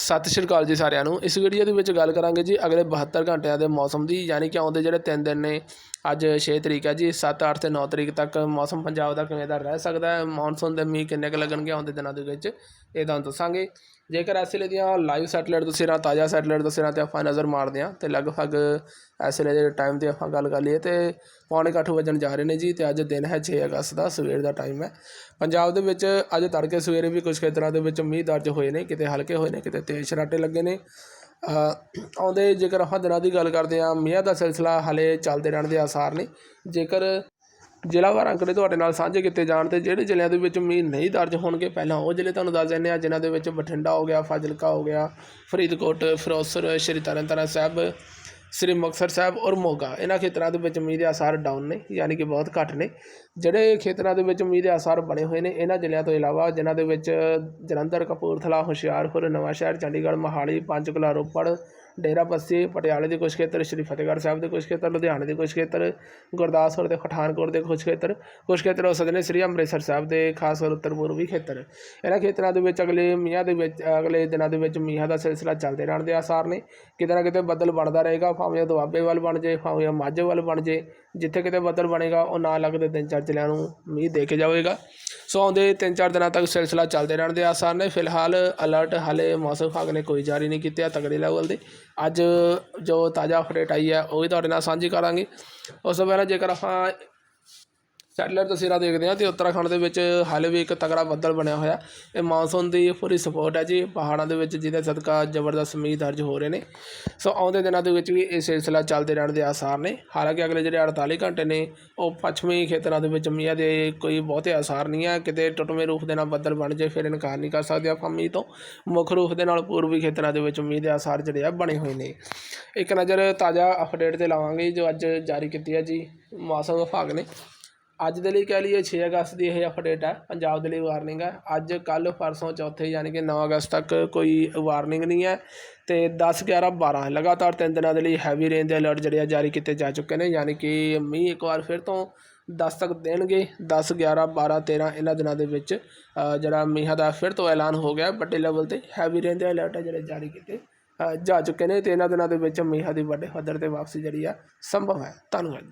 ਸਤਿ ਸ਼੍ਰੀ ਅਕਾਲ ਜੀ ਸਾਰਿਆਂ ਨੂੰ। ਇਸ ਵੀਡੀਓ ਦੇ ਵਿੱਚ ਗੱਲ ਕਰਾਂਗੇ ਜੀ ਅਗਲੇ 72 ਘੰਟਿਆਂ ਦੇ ਮੌਸਮ ਦੀ, ਯਾਨੀ ਕਿ ਆਉਂਦੇ ਜਿਹੜੇ 3 ਦਿਨ ਨੇ, ਅੱਜ 6 ਤਰੀਕ ਹੈ ਜੀ 7 8 ਤੇ 9 ਤਰੀਕ ਤੱਕ ਮੌਸਮ ਪੰਜਾਬ ਦਾ ਕਿਵੇਂ ਦਾ ਰਹਿ ਸਕਦਾ ਹੈ? ਮੌਨਸੂਨ ਦੇ ਮੀਂਹ ਕਿੰਨੇ ਕੁ ਲੱਗਣਗੇ ਆਉਂਦੇ ਦਿਨਾਂ ਦੇ ਵਿੱਚ, ਇਹ ਤੁਹਾਨੂੰ ਦੱਸਾਂਗੇ। ਜੇਕਰ ਇਸ ਵੇਲੇ ਦੀਆਂ ਲਾਈਵ ਸੈਟਲਾਈਟ ਤਸਵੀਰਾਂ ਤਾਜ਼ਾ ਸੈਟਲਾਈਟ ਤਸਵੀਰਾਂ ਤੇ ਆਪਾਂ ਨਜ਼ਰ ਮਾਰਦੇ ਹਾਂ ਤੇ ਲਗਭਗ ਇਸ ਵੇਲੇ ਦੇ ਟਾਈਮ ਤੇ ਆਪਾਂ ਗੱਲ ਕਰ ਲਈਏ ਤੇ ਪੌਣੇ ਕੁ ਅੱਠ ਵੱਜਣ ਜਾ ਰਹੇ ਨੇ ਜੀ ਤੇ ਅੱਜ ਦਿਨ ਹੈ 6 ਅਗਸਤ ਦਾ, ਸਵੇਰ ਦਾ ਟਾਈਮ ਹੈ। ਪੰਜਾਬ ਦੇ ਵਿੱਚ ਅੱਜ ਤੜਕੇ ਸਵੇਰੇ ਵੀ ਕੁਝ ਖੇਤਰਾਂ ਦੇ ਵਿੱਚ ਮੀਂਹ ਦਰਜ ਹੋਏ ਨੇ, ਕਿਤੇ ਹਲਕੇ ਹੋਏ ਨੇ, ਕਿਤੇ ਤੇਜ਼ ਸ਼ਰਾਟੇ ਲੱਗੇ ਨੇ। ਆਉਂਦੇ ਜੇਕਰ ਆਪਾਂ ਦਿਨਾਂ ਦੀ ਗੱਲ ਕਰਦੇ ਹਾਂ, ਮੀਂਹ ਦਾ ਸਿਲਸਿਲਾ ਹਲੇ ਚੱਲਦੇ ਰਹਿਣ ਦੇ ਆਸਾਰ ਨੇ। ਜੇਕਰ ਜ਼ਿਲ੍ਹਾਵਾਰ ਅੰਕੜੇ ਤੁਹਾਡੇ ਨਾਲ ਸਾਂਝੇ ਕੀਤੇ ਜਾਣ ਅਤੇ ਜਿਹੜੇ ਜ਼ਿਲ੍ਹਿਆਂ ਦੇ ਵਿੱਚ ਮੀਂਹ ਨਹੀਂ ਦਰਜ ਹੋਣਗੇ ਪਹਿਲਾਂ, ਉਹ ਜ਼ਿਲ੍ਹੇ ਤੁਹਾਨੂੰ ਦੱਸ ਦਿੰਦੇ ਹਾਂ, ਜਿਨ੍ਹਾਂ ਦੇ ਵਿੱਚ ਬਠਿੰਡਾ ਹੋ ਗਿਆ, ਫਾਜ਼ਿਲਕਾ ਹੋ ਗਿਆ, ਫਰੀਦਕੋਟ, ਫਿਰੋਜ਼ਪੁਰ, ਸ਼੍ਰੀ ਤਰਨਤਾਰਨ ਸਾਹਿਬ, ਸ੍ਰੀ ਮੁਕਤਸਰ ਸਾਹਿਬ ਔਰ ਮੋਗਾ। ਇਹਨਾਂ ਖੇਤਰਾਂ ਦੇ ਵਿੱਚ ਮੀਂਹ ਦੇ ਆਸਾਰ ਡਾਊਨ ਨੇ, ਯਾਨੀ ਕਿ ਬਹੁਤ ਘੱਟ ਨੇ। ਜਿਹੜੇ ਖੇਤਰਾਂ ਦੇ ਵਿੱਚ ਮੀਂਹ ਦੇ ਆਸਾਰ ਬਣੇ ਹੋਏ ਨੇ, ਇਹਨਾਂ ਜ਼ਿਲ੍ਹਿਆਂ ਤੋਂ ਇਲਾਵਾ ਜਿਨ੍ਹਾਂ ਦੇ ਵਿੱਚ ਜਲੰਧਰ, ਕਪੂਰਥਲਾ, ਹੁਸ਼ਿਆਰਪੁਰ, ਨਵਾਂਸ਼ਹਿਰ, ਚੰਡੀਗੜ੍ਹ, ਮੋਹਾਲੀ, ਪੰਚਕੂਲਾ, ਰੋਪੜ ਡੇਰਾ ਪੱਸੀ ਪਟਿਆਲੇ ਦੇ ਕੁਝ ਖੇਤਰ, ਸ਼੍ਰੀ ਫਤਿਹਗੜ੍ਹ ਸਾਹਿਬ ਦੇ ਕੁਝ ਖੇਤਰ, ਲੁਧਿਆਣੇ ਦੇ ਕੁਝ ਖੇਤਰ, ਗੁਰਦਾਸਪੁਰ ਤੇ ਪਠਾਨਕੋਟ ਦੇ ਕੁਝ ਖੇਤਰ ਕੁਝ ਖੇਤਰ ਹੋ ਸਕਦੇ ਨੇ ਸ੍ਰੀ ਅੰਮ੍ਰਿਤਸਰ ਸਾਹਿਬ ਦੇ, ਖਾਸ ਕਰ ਉੱਤਰ ਪੂਰਬੀ ਖੇਤਰ। ਇਹਨਾਂ ਖੇਤਰਾਂ ਦੇ ਵਿੱਚ ਅਗਲੇ ਮੀਂਹਾਂ ਦੇ ਵਿੱਚ, ਅਗਲੇ ਦਿਨਾਂ ਦੇ ਵਿੱਚ ਮੀਂਹਾਂ ਦਾ ਸਿਲਸਿਲਾ ਚੱਲਦੇ ਰਹਿਣ ਦੇ ਆਸਾਰ ਨੇ। ਕਿਤੇ ਨਾ ਕਿਤੇ ਬੱਦਲ ਬਣਦਾ ਰਹੇਗਾ, ਭਾਵੇਂ ਉਹ ਦੁਆਬੇ ਵੱਲ ਬਣ ਜੇ, ਭਾਵੇਂ ਮਾਝੇ ਵੱਲ ਬਣ ਜੇ, ਜਿੱਥੇ ਕਿਤੇ ਬੱਦਲ ਬਣੇਗਾ, ਉਹ ਨਾਲ ਲੱਗਦੇ ਤਿੰਨ ਚਾਰ ਜ਼ਿਲ੍ਹਿਆਂ ਨੂੰ ਮੀਂਹ ਦੇ ਕੇ ਜਾਵੇਗਾ। ਸੋ ਆਉਂਦੇ ਤਿੰਨ ਚਾਰ ਦਿਨਾਂ ਤੱਕ ਸਿਲਸਿਲਾ ਚੱਲਦੇ ਰਹਿਣ ਦੇ ਆਸਾਰ ਨੇ। ਫਿਲਹਾਲ ਅਲਰਟ ਹਾਲੇ ਮੌਸਮ ਵਿਭਾਗ ਨੇ ਕੋਈ ਜਾਰੀ ਨਹੀਂ ਕੀਤਾ ਤਗੜੇ ਲੈਵਲ ਦੇ। ਅੱਜ ਜੋ ਤਾਜ਼ਾ ਅਪਡੇਟ ਆਈ ਹੈ, ਉਹ ਵੀ ਤੁਹਾਡੇ ਨਾਲ ਸਾਂਝੀ ਕਰਾਂਗੇ। ਉਸ ਤੋਂ ਪਹਿਲਾਂ ਜੇਕਰ ਆਪਾਂ ਸੈਟਲਾਈਟ ਤਸਵੀਰਾਂ ਦੇਖਦੇ ਹਾਂ ਤੇ ਉੱਤਰਾਖੰਡ ਦੇ ਵਿੱਚ ਹਾਲੇ ਵੀ ਇੱਕ ਤਗੜਾ ਬੱਦਲ ਬਣਿਆ ਹੋਇਆ। ਇਹ ਮੌਨਸੂਨ ਦੀ ਪੂਰੀ ਸਪੋਰਟ ਹੈ ਜੀ। ਪਹਾੜਾਂ ਦੇ ਵਿੱਚ ਜਿਹਦੇ ਸਦਕਾ ਜ਼ਬਰਦਸਤ ਮੀਂਹ ਦਰਜ ਹੋ ਰਹੇ ਨੇ। ਸੋ ਆਉਂਦੇ ਦਿਨਾਂ ਦੇ ਵਿੱਚ ਵੀ ਇਹ ਸਿਲਸਿਲਾ ਚੱਲਦੇ ਰਹਿਣ ਦੇ ਆਸਾਰ ਨੇ। ਹਾਲਾਂਕਿ ਅਗਲੇ ਜਿਹੜੇ 48 ਘੰਟੇ ਨੇ, ਉਹ ਪੱਛਮੀ ਖੇਤਰਾਂ ਦੇ ਵਿੱਚ ਮੀਂਹ ਦੇ ਕੋਈ ਬਹੁਤੇ ਆਸਾਰ ਨਹੀਂ ਹੈ। ਕਿਤੇ ਟੁੱਟਵੇਂ ਰੂਪ ਦੇ ਨਾਲ ਬੱਦਲ ਬਣ ਜੇ, ਫਿਰ ਇਨਕਾਰ ਨਹੀਂ ਕਰ ਸਕਦੇ ਆਪਾਂ ਮੀਂਹ ਤੋਂ। ਮੁੱਖ ਰੂਪ ਦੇ ਨਾਲ ਪੂਰਬੀ ਖੇਤਰਾਂ ਦੇ ਵਿੱਚ ਮੀਂਹ ਦੇ ਆਸਾਰ ਜਿਹੜੇ ਆ, ਬਣੇ ਹੋਏ ਨੇ। ਇੱਕ ਨਜ਼ਰ ਤਾਜ਼ਾ ਅਪਡੇਟ ਤੇ ਲਾਵਾਂਗੇ ਜੋ ਅੱਜ ਜਾਰੀ ਕੀਤੀ ਹੈ ਜੀ। ਮੌਸਮ ਵਿਭਾਗ ਨੇ। ਅੱਜ ਦੇ ਲਈ ਕਹਿ ਲਈਏ 6 ਅਗਸਤ ਦੀ ਇਹ ਅਪਡੇਟ ਹੈ ਪੰਜਾਬ ਦੇ ਲਈ ਵਾਰਨਿੰਗ ਹੈ ਅੱਜ ਕੱਲ ਪਰਸੋਂ, ਚੌਥੇ ਯਾਨੀ ਕਿ 9 ਅਗਸਤ ਤੱਕ ਕੋਈ ਵਾਰਨਿੰਗ ਨਹੀਂ ਹੈ ਤੇ 10 11 12 ਲਗਾਤਾਰ ਤਿੰਨ ਦਿਨਾਂ ਦੇ ਲਈ ਹੈਵੀ ਰੇਨ ਦੇ ਅਲਰਟ ਜਿਹੜੇ ਆ ਜਾਰੀ ਕੀਤੇ ਜਾ ਚੁੱਕੇ ਨੇ ਯਾਨੀ ਕਿ ਮੀਂਹ ਇੱਕ ਵਾਰ ਫਿਰ ਤੋਂ 10 ਤੱਕ ਦੇਣਗੇ। 10 11 12 13 ਇਹਨਾਂ ਦਿਨਾਂ ਦੇ ਵਿੱਚ ਜਿਹੜਾ ਮੀਂਹਾਂ ਦਾ ਫਿਰ ਤੋਂ ਐਲਾਨ ਹੋ ਗਿਆ ਵੱਡੇ ਲੈਵਲ ਤੇ ਹੈਵੀ ਰੇਨ ਦੇ ਅਲਰਟ ਹੈ ਜਿਹੜੇ ਜਾਰੀ ਕੀਤੇ ਜਾ ਚੁੱਕੇ ਨੇ ਤੇ ਇਹਨਾਂ ਦਿਨਾਂ ਦੇ ਵਿੱਚ ਮੀਂਹਾਂ ਦੀ ਵੱਡੇ ਪੱਧਰ ਤੇ ਵਾਪਸੀ ਜਿਹੜੀ ਆ ਸੰਭਵ ਹੈ। ਧੰਨਵਾਦ।